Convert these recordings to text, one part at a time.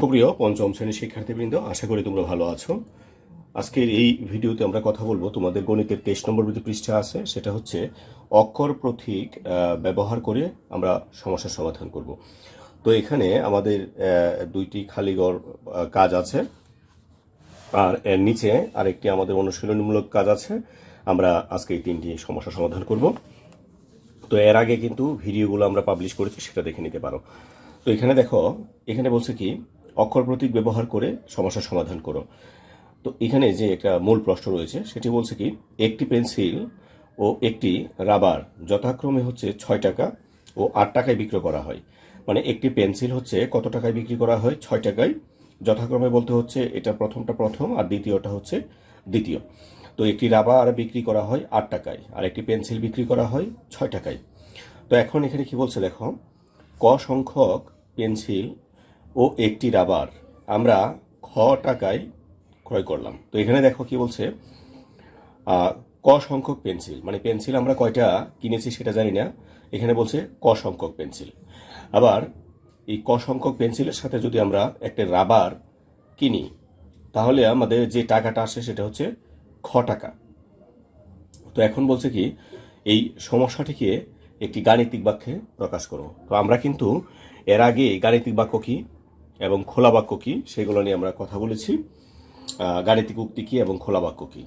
সুপ্রিয় পঞ্চম শ্রেণির শিক্ষার্থীবৃন্দ, আশা করি তোমরা ভালো আছো। আজকের এই ভিডিওতে আমরা কথা বলব তোমাদের গণিতের তেইশ নম্বর যে পৃষ্ঠা আছে, সেটা হচ্ছে অক্ষর প্রতীক ব্যবহার করে আমরা সমস্যার সমাধান করব। তো এখানে আমাদের দুইটি খালিগড় কাজ আছে। আর এর নিচে আরেকটি আমাদের অনুশীলনীমূলক কাজ আছে। আমরা আজকে এই তিনটি সমস্যা সমাধান করব। তো এর আগে কিন্তু ভিডিওগুলো আমরা পাবলিশ করেছি, সেটা দেখে নিতে পারো। তো এখানে দেখো, এখানে বলছে কি অক্ষর প্রতীক ব্যবহার করে সমস্যার সমাধান করো। তো এখানে যে একটা মূল প্রশ্ন রয়েছে, সেটি বলছে কি, একটি পেন্সিল ও একটি রাবার যথাক্রমে হচ্ছে ছয় টাকা ও আট টাকায় বিক্রি করা হয়। মানে একটি পেন্সিল হচ্ছে কত টাকায় বিক্রি করা হয়? ছয় টাকায়। যথাক্রমে বলতে হচ্ছে এটা প্রথমটা প্রথম আর দ্বিতীয়টা হচ্ছে দ্বিতীয়। তো একটি রাবার বিক্রি করা হয় আট টাকায়, আর একটি পেন্সিল বিক্রি করা হয় ছয় টাকায়। তো এখন এখানে কি বলছে দেখো ক সংখ্যক পেন্সিল ও একটি রাবার। আমরা খ টাকায় ক্রয় করলাম। তো এখানে দেখো কি বলছে? ক সংখ্যক পেন্সিল। মানে পেন্সিল আমরা কয়টা কিনেছি সেটা জানি না। এখানে বলছে ক সংখ্যক পেন্সিল। আবার এই ক সংখ্যক পেন্সিলের সাথে যদি আমরা একটা রাবার কিনি, তাহলে আমাদের যে টাকাটা আসে সেটা হচ্ছে খ টাকা। তো এখন বলছে কি, এই সমস্যাটিকে একটি গাণিতিক বাক্যে প্রকাশ করো তো আমরা কিন্তু এর আগে গাণিতিক বাক্য কি? এবং খোলা বাক্য কী? সেগুলো নিয়ে আমরা কথা বলেছি। গাণিতিক উক্তি কী এবং খোলা বাক্য কী?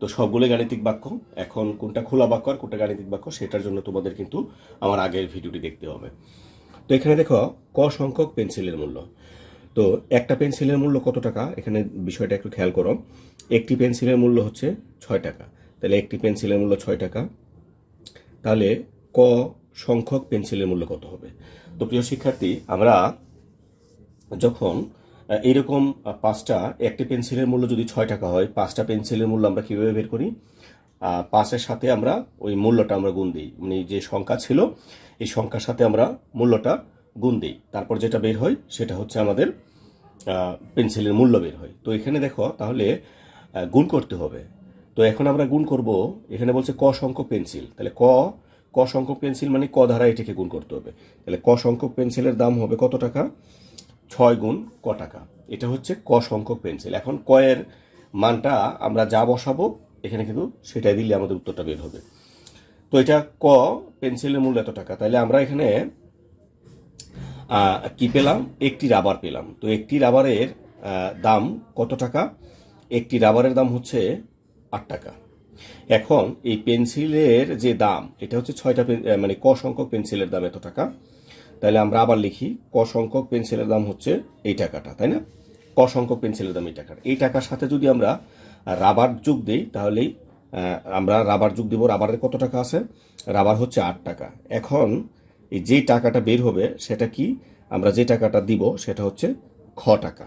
তো সবগুলো গাণিতিক বাক্য। এখন কোনটা খোলা বাক্য আর কোনটা গাণিতিক বাক্য সেটার জন্য তোমাদের কিন্তু আমার আগের ভিডিওটি দেখতে হবে। তো এখানে দেখো, ক সংখ্যক পেন্সিলের মূল্য। তো একটা পেন্সিলের মূল্য কত টাকা? এখানে বিষয়টা একটু খেয়াল করো। একটি পেন্সিলের মূল্য হচ্ছে ছয় টাকা। তাহলে একটি পেন্সিলের মূল্য ছয় টাকা। তাহলে ক সংখ্যক পেন্সিলের মূল্য কত হবে? তো প্রিয় শিক্ষার্থী, আমরা যখন আহ, এইরকম পাঁচটা একটি পেন্সিলের মূল্য যদি ছয় টাকা হয় পাঁচটা পেন্সিলের মূল্য আমরা কীভাবে বের করি? পাঁচের সাথে আমরা ওই মূল্যটা আমরা গুণ দিই। মানে যে সংখ্যা ছিল এই সংখ্যার সাথে আমরা মূল্যটা গুণ দিই। তারপর যেটা বের হয় সেটা হচ্ছে আমাদের পেন্সিলের মূল্য বের হয়। তো এখানে দেখো তাহলে গুণ করতে হবে। তো এখন আমরা গুণ করব এখানে বলছে ক সংখ্যক পেন্সিল। তাহলে ক ক সংখ্যক পেন্সিল মানে ক ধারা এটাকে গুণ করতে হবে। তাহলে ক সংখ্যক পেন্সিলের দাম হবে কত টাকা? ছয় গুণ ক টাকা। এটা হচ্ছে ক সংখ্যক পেন্সিল। এখন কয়ের মানটা আমরা যা বসাবো, এখানে কিন্তু সেটাই দিলে আমাদের উত্তরটা বের হবে। তো এটা ক পেন্সিলের মূল্য এত টাকা। তাহলে আমরা এখানে কি পেলাম? একটি রাবার পেলাম। তো একটি রাবারের দাম কত টাকা? একটি রাবারের দাম হচ্ছে আট টাকা। এখন এই পেন্সিলের যে দাম, এটা হচ্ছে ছয়টা মানে ক সংখ্যক পেন্সিলের দাম এত টাকা। তাহলে আমরা আবার লিখি, ক সংখ্যক পেন্সিলের দাম হচ্ছে এই টাকাটা, তাই না? ক সংখ্যক পেন্সিলের দাম এই টাকাটা এই টাকার সাথে যদি আমরা রাবার যোগ দিই, তাহলেই আমরা রাবার যোগ দিব, রাবারের কত টাকা আছে? রাবার হচ্ছে আট টাকা। এখন এই যে টাকাটা বের হবে, সেটা কি? আমরা যে টাকাটা দিব, সেটা হচ্ছে খ টাকা।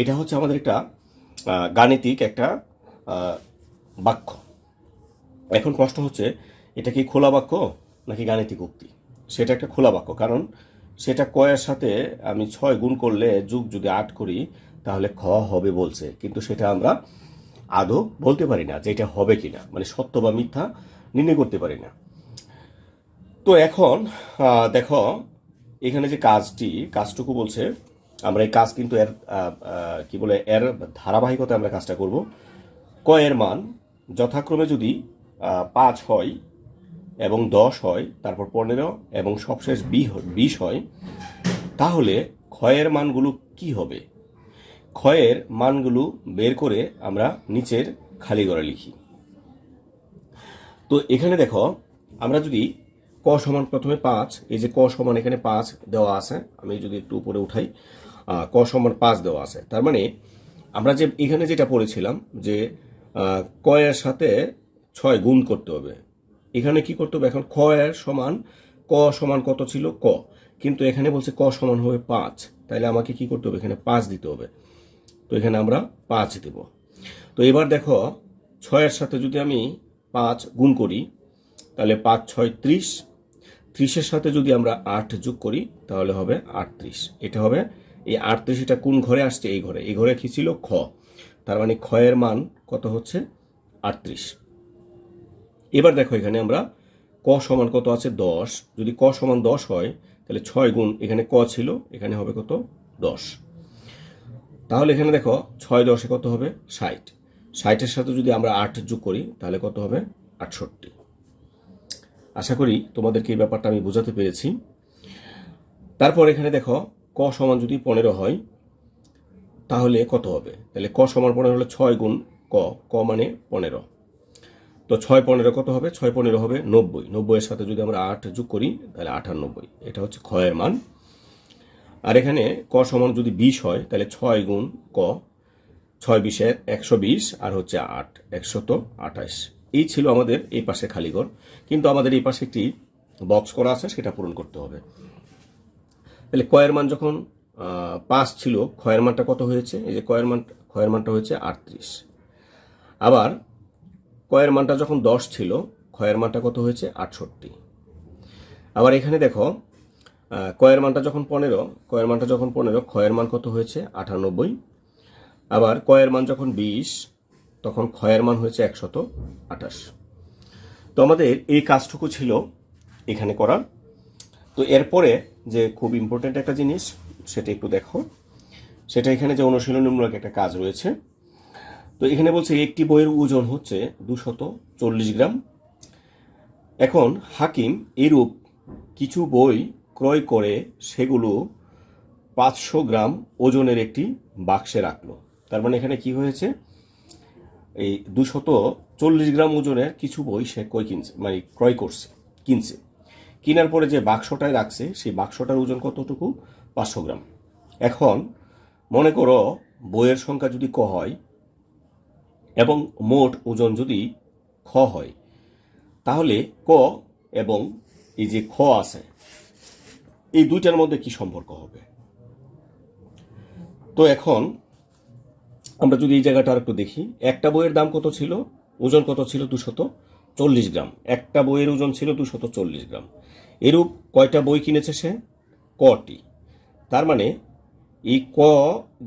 এটা হচ্ছে আমাদের একটা গাণিতিক একটা বাক্য। এখন প্রশ্ন হচ্ছে, এটা কি খোলা বাক্য নাকি গাণিতিক উক্তি? সেটা একটা খোলা বাক্য। কারণ সেটা কয়ের সাথে আমি ছয় গুণ করলে যুগ যদি আট করি, তাহলে খ হবে বলছে। কিন্তু সেটা আমরা আদৌ বলতে পারি না যে এটা হবে কিনা। মানে সত্য বা মিথ্যা নির্ণয় করতে পারি না। তো এখন দেখো, এখানে যে কাজটি, কাজটুকু বলছে, আমরা এই কাজ কিন্তু এর কি বলে, এর ধারাবাহিকতা আমরা কাজটা করব। ক এর মান, যথাক্রমে যদি পাঁচ হয় এবং দশ হয়, তারপর পনেরো এবং সবশেষ বি বিশ হয়, তাহলে ক্ষয়ের মানগুলো কি হবে? ক্ষয়ের মানগুলো বের করে আমরা নিচের খালি ঘরে লিখি। তো এখানে দেখো, আমরা যদি ক সমান প্রথমে পাঁচ, এই যে ক সমান এখানে পাঁচ দেওয়া আছে, আমি যদি একটু উপরে উঠাই ক সমান পাঁচ দেওয়া আছে। তার মানে আমরা যে এখানে যেটা পড়েছিলাম যে কয়ের সাথে ছয় গুণ করতে হবে। এখানে কি করতে হবে? এখন খ এর সমান, ক সমান কত ছিল? ক। কিন্তু এখানে বলছে ক সমান হবে পাঁচ। তাহলে আমাকে কি করতে হবে? এখানে পাঁচ দিতে হবে। তো এখানে আমরা পাঁচ দেব। তো এবার দেখো, ছয়ের সাথে যদি আমি পাঁচ গুণ করি, তাহলে পাঁচ, ছয়, ত্রিশ। ত্রিশের সাথে যদি আমরা আট যোগ করি, তাহলে হবে আটত্রিশ। এটা হবে এই আটত্রিশ, এটা কোন ঘরে আসছে? এই ঘরে। এই ঘরে কি ছিল? খ। তার মানে ক্ষয়ের মান কত হচ্ছে? আটত্রিশ। এবার দেখো এখানে আমরা ক সমান কত আছে? দশ। যদি ক সমান দশ হয়, তাহলে ছয় গুণ এখানে ক ছিল, এখানে হবে কত? দশ। তাহলে এখানে দেখো ছয় দশে কত হবে? ষাট। ষাটের সাথে যদি আমরা আট যোগ করি, তাহলে কত হবে? আটষট্টি। আশা করি তোমাদেরকে এই ব্যাপারটা আমি বোঝাতে পেরেছি। তারপর এখানে দেখো ক সমান যদি পনেরো হয়, তাহলে কত হবে? তাহলে ক সমান পনেরো হলে ছয় গুণ ক। ক মানে পনেরো। তো ছয় পনেরো কত হবে? ছয় পনেরো হবে নব্বই। নব্বইয়ের সাথে যদি আমরা আট যোগ করি, তাহলে আটানব্বই এটা হচ্ছে ক্ষয়ের মান। আর এখানে ক সমান যদি বিশ হয়, তাহলে ছয় গুণ ক, ছয় বিশে একশো বিশ, আর হচ্ছে আট, একশত আঠাশ। এই ছিল আমাদের এই পাশে খালিঘর কিন্তু আমাদের এই পাশে একটি বক্স করা আছে, সেটা পূরণ করতে হবে। তাহলে কয়ের মান যখন পাঁচ ছিল ক্ষয়ের মানটা কত হয়েছে? এই যে কয়ের মান ক্ষয়ের মানটা হয়েছে আটত্রিশ। আবার কয়ের মানটা যখন দশ ছিল, ক্ষয়ের মানটা কত হয়েছে? আটষট্টি। আবার এখানে দেখো কয়ের মানটা যখন পনেরো কয়ের মানটা যখন পনেরো, ক্ষয়ের মান কত হয়েছে? আটানব্বই। আবার কয়ের মান যখন বিশ, তখন ক্ষয়ের মান হয়েছে একশত আঠাশ। তো আমাদের এই কাজটুকু ছিল এখানে করার। তো এরপরে যে খুব ইম্পর্টেন্ট একটা জিনিস, সেটা একটু দেখো। সেটা এখানে যে অনুশীলনমূলক একটা কাজ রয়েছে তো এখানে বলছে একটি বইয়ের ওজন হচ্ছে দুশত চল্লিশ গ্রাম। এখন হাকিম এরূপ কিছু বই ক্রয় করে সেগুলো পাঁচশো গ্রাম ওজনের একটি বাক্সে রাখল। তার মানে এখানে কি হয়েছে? এই দুশত চল্লিশ গ্রাম ওজনের কিছু বই সে কই কিনছে মানে ক্রয় করছে, কিনছে। কেনার পরে যে বাক্সটায় রাখছে, সেই বাক্সটার ওজন কতটুকু? পাঁচশো গ্রাম। এখন মনে করো বইয়ের সংখ্যা যদি ক হয় এবং মোট ওজন যদি খ হয়, তাহলে ক এবং এই যে খ আছে, এই দুইটার মধ্যে কি সম্পর্ক হবে? তো এখন আমরা যদি এই জায়গাটা আর একটু দেখি, একটা বইয়ের দাম কত ছিল? ওজন কত ছিল? দুশত চল্লিশ গ্রাম। একটা বইয়ের ওজন ছিল দুশত চল্লিশ গ্রাম। এরূপ কয়টা বই কিনেছে সে? কটি। তার মানে এই ক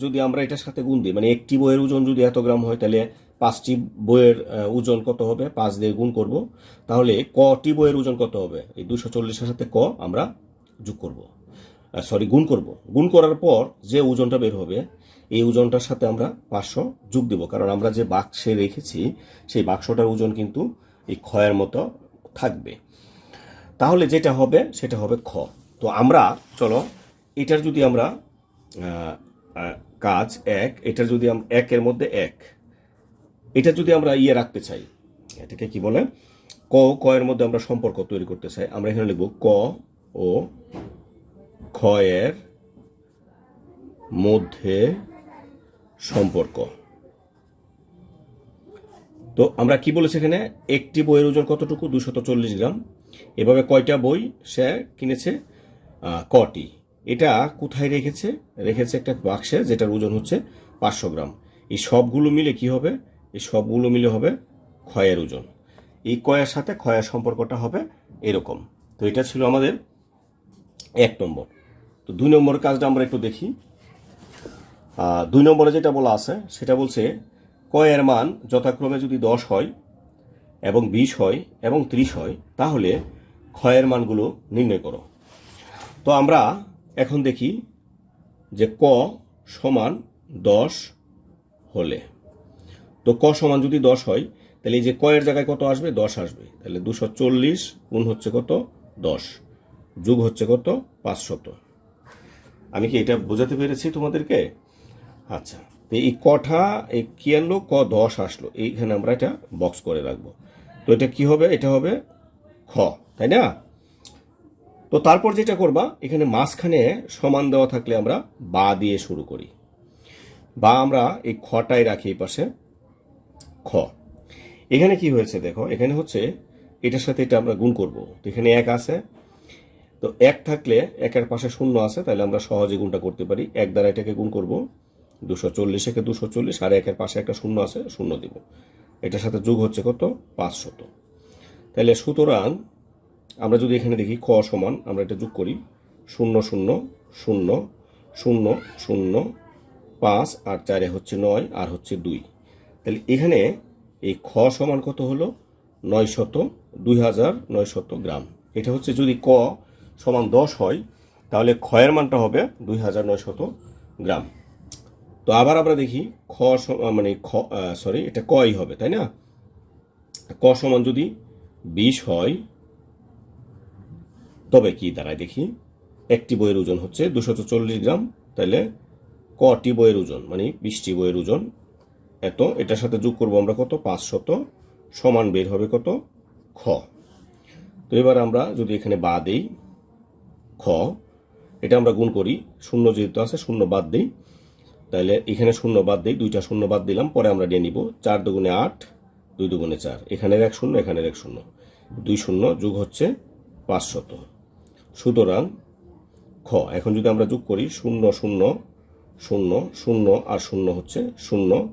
যদি আমরা এটার সাথে গুণ দিই মানে একটি বইয়ের ওজন যদি এত গ্রাম হয়, তাহলে পাঁচটি বইয়ের ওজন কত হবে? পাঁচ দিয়ে গুণ করব। তাহলে কটি বইয়ের ওজন কত হবে? এই দুশো চল্লিশের সাথে ক আমরা যোগ করব। সরি গুণ করব। গুণ করার পর যে ওজনটা বের হবে, এই ওজনটার সাথে আমরা পাঁচশো যোগ দেব। কারণ আমরা যে বাক্সে রেখেছি, সেই বাক্সটার ওজন কিন্তু এই ক্ষয়ের মতো থাকবে। তাহলে যেটা হবে, সেটা হবে খ। তো আমরা, চলো, এটার যদি আমরা কাজ এক, এটার যদি আম- একের মধ্যে এক এটা যদি আমরা ইয়ে রাখতে চাই, এটাকে কি বলে? ক ক এর মধ্যে আমরা সম্পর্ক তৈরি করতে চাই। আমরা এখানে লিখব ক ও খ এর মধ্যে সম্পর্ক। তো আমরা কি বলেছি এখানে? একটি বইয়ের ওজন কতটুকু? দুশত চল্লিশ গ্রাম। এভাবে কয়টা বই সে কিনেছে? কটি। এটা কোথায় রেখেছে? রেখেছে একটা বাক্সে, যেটার ওজন হচ্ছে পাঁচশো গ্রাম। এই সবগুলো মিলে কি হবে? এই সবগুলো মিলে হবে ক্ষয়ের ওজন। এই কয়ের সাথে ক্ষয়ের সম্পর্কটা হবে এরকম। তো এটা ছিল আমাদের এক নম্বর। তো দুই নম্বর কাজটা আমরা একটু দেখি। দুই নম্বরে যেটা বলা আছে, সেটা বলছে কয়ের মান যথাক্রমে যদি দশ হয় এবং বিশ হয় এবং ত্রিশ হয়, তাহলে ক্ষয়ের মানগুলো নির্ণয় করো। তো আমরা এখন দেখি যে ক সমান দশ হলে। তো ক সমান যদি দশ হয়, তাহলে এই যে কয়ের জায়গায় কত আসবে? দশ আসবে। তাহলে দুশো চল্লিশ গুণ হচ্ছে কত? দশ। যুগ হচ্ছে কত? পাঁচশত। আমি কি এটা বোঝাতে পেরেছি তোমাদেরকে? আচ্ছা তো এই কটা, এই কি আনলো? ক দশ আসলো। এইখানে আমরা এটা বক্স করে রাখব। তো এটা কি হবে? এটা হবে খ, তাই না? তো তারপর যেটা করবা, এখানে মাঝখানে সমান দেওয়া থাকলে আমরা বা দিয়ে শুরু করি। বা আমরা এই খটাই রাখি এই পাশে। খ। এখানে কি হয়েছে দেখো, এখানে হচ্ছে এটার সাথে এটা আমরা গুণ করব। তো এখানে এক আছে। তো এক থাকলে একের পাশে শূন্য আছে, তাহলে আমরা সহজে গুণটা করতে পারি। এক দ্বারা এটাকে গুণ করব, দুশো চল্লিশ একে দুশো চল্লিশ, আর একের পাশে একটা শূন্য আছে, শূন্য দিব। এটার সাথে যোগ হচ্ছে কত? পাঁচশত তাহলে সুতরাং আমরা যদি এখানে দেখি ক সমান, আমরা এটা যোগ করি, শূন্য শূন্য শূন্য শূন্য শূন্য, পাঁচ, আর চারে হচ্ছে নয়, আর হচ্ছে দুই। তাহলে এখানে এই খ সমান কত হলো? নয় শত দুই হাজার গ্রাম। এটা হচ্ছে যদি ক সমান দশ হয়, তাহলে ক্ষয়ের মানটা হবে দুই হাজার গ্রাম। তো আবার আমরা দেখি খ মানে খ সরি এটা কই হবে, তাই না? ক সমান যদি বিশ হয়, তবে কি দাঁড়ায় দেখি? একটি বইয়ের ওজন হচ্ছে দুশত চল্লিশ গ্রাম তাহলে কটি বইয়ের ওজন? মানে বিশটি বইয়ের ওজন এত, এটার সাথে যোগ করব আমরা কত? পাঁচশত সমান বের হবে কত? খ। তো এবার আমরা যদি এখানে বা দেই, খ, এটা আমরা গুণ করি, শূন্য যেহেতু আছে, শূন্য বাদ দিই। তাহলে এখানে শূন্য বাদ দিই, দুইটা শূন্য বাদ দিলাম, পরে আমরা নিয়ে নিব চার দুগুণে আট, দুই দুগুণে চার। এখানের এক শূন্য, এখানের এক শূন্য। দুই শূন্য যোগ হচ্ছে পাঁচশত সুতরাং খ, এখন যদি আমরা যোগ করি, শূন্য শূন্য শূন্য শূন্য আর শূন্য হচ্ছে শূন্য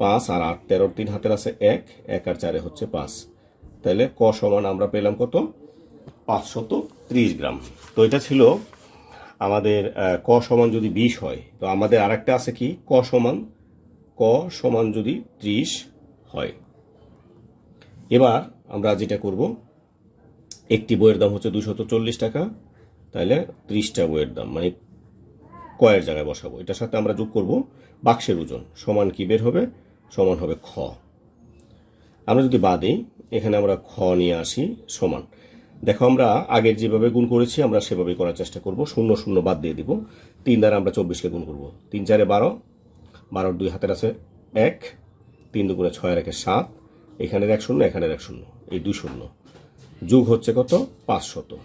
পাঁচ আর আট, তেরোর তিন হাতের আছে এক এক আর চারে হচ্ছে পাঁচ। তাহলে ক সমান আমরা পেলাম কত? পাঁচশত ত্রিশ গ্রাম। তো এটা ছিল আমাদের ক সমান যদি বিশ হয়, তো আমাদের আরেকটা আছে কি? ক সমান ক সমান যদি ত্রিশ হয়। এবার আমরা যেটা করব, একটি বইয়ের দাম হচ্ছে দুশত চল্লিশ টাকা, তাহলে ত্রিশটা বইয়ের দাম মানে কয়ের জায়গায় বসাবো। এটার সাথে আমরা যোগ করব বাক্সের ওজন, সমান কি বের হবে? সমান হবে খ। আমরা যদি বাদে এখানে আমরা খ নিয়ে আসি সমান। দেখো, আমরা আগের যেভাবে গুণ করেছি, আমরা সেভাবে করার চেষ্টা করব। শূন্য শূন্য বাদ দিয়ে দিব। তিন দ্বারা আমরা চব্বিশকে গুণ করব। তিন চারে বারো, বারোর দুই হাতের আছে এক, তিন দুগুণে ছয় রেখে সাত, এখানের এক শূন্য, এখানের এক শূন্য, এই দুই শূন্য। যুগ হচ্ছে কত? পাঁচ শত।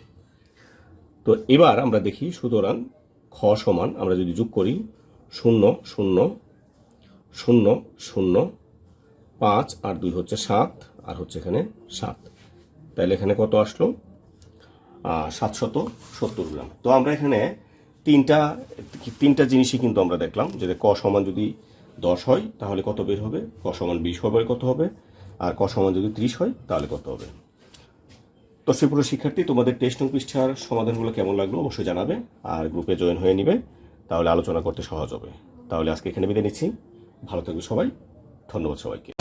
তো এবার আমরা দেখি সুতরাং খ সমান, আমরা যদি যোগ করি, শূন্য শূন্য শূন্য শূন্য, পাঁচ আর দুই হচ্ছে সাত, আর হচ্ছে এখানে সাত। তাহলে এখানে কত আসলো? সাতশত সত্তর গ্রাম। তো আমরা এখানে তিনটা তিনটা জিনিসই কিন্তু আমরা দেখলাম, যে ক সমান যদি দশ হয়, তাহলে কত বের হবে? ক সমান বিশ হবে কত হবে? আর ক সমান যদি ত্রিশ হয়, তাহলে কত হবে? তো সেপুরো শিক্ষার্থী, তোমাদের টেস্ট পৃষ্ঠার সমাধানগুলো কেমন লাগল অবশ্যই জানাবে, আর গ্রুপে জয়েন হয়ে নিবে, তাহলে আলোচনা করতে সহজ হবে। তাহলে আজকে এখানে বিদায় নিচ্ছি। ভালো থাকবে সবাই। ধন্যবাদ সবাইকে।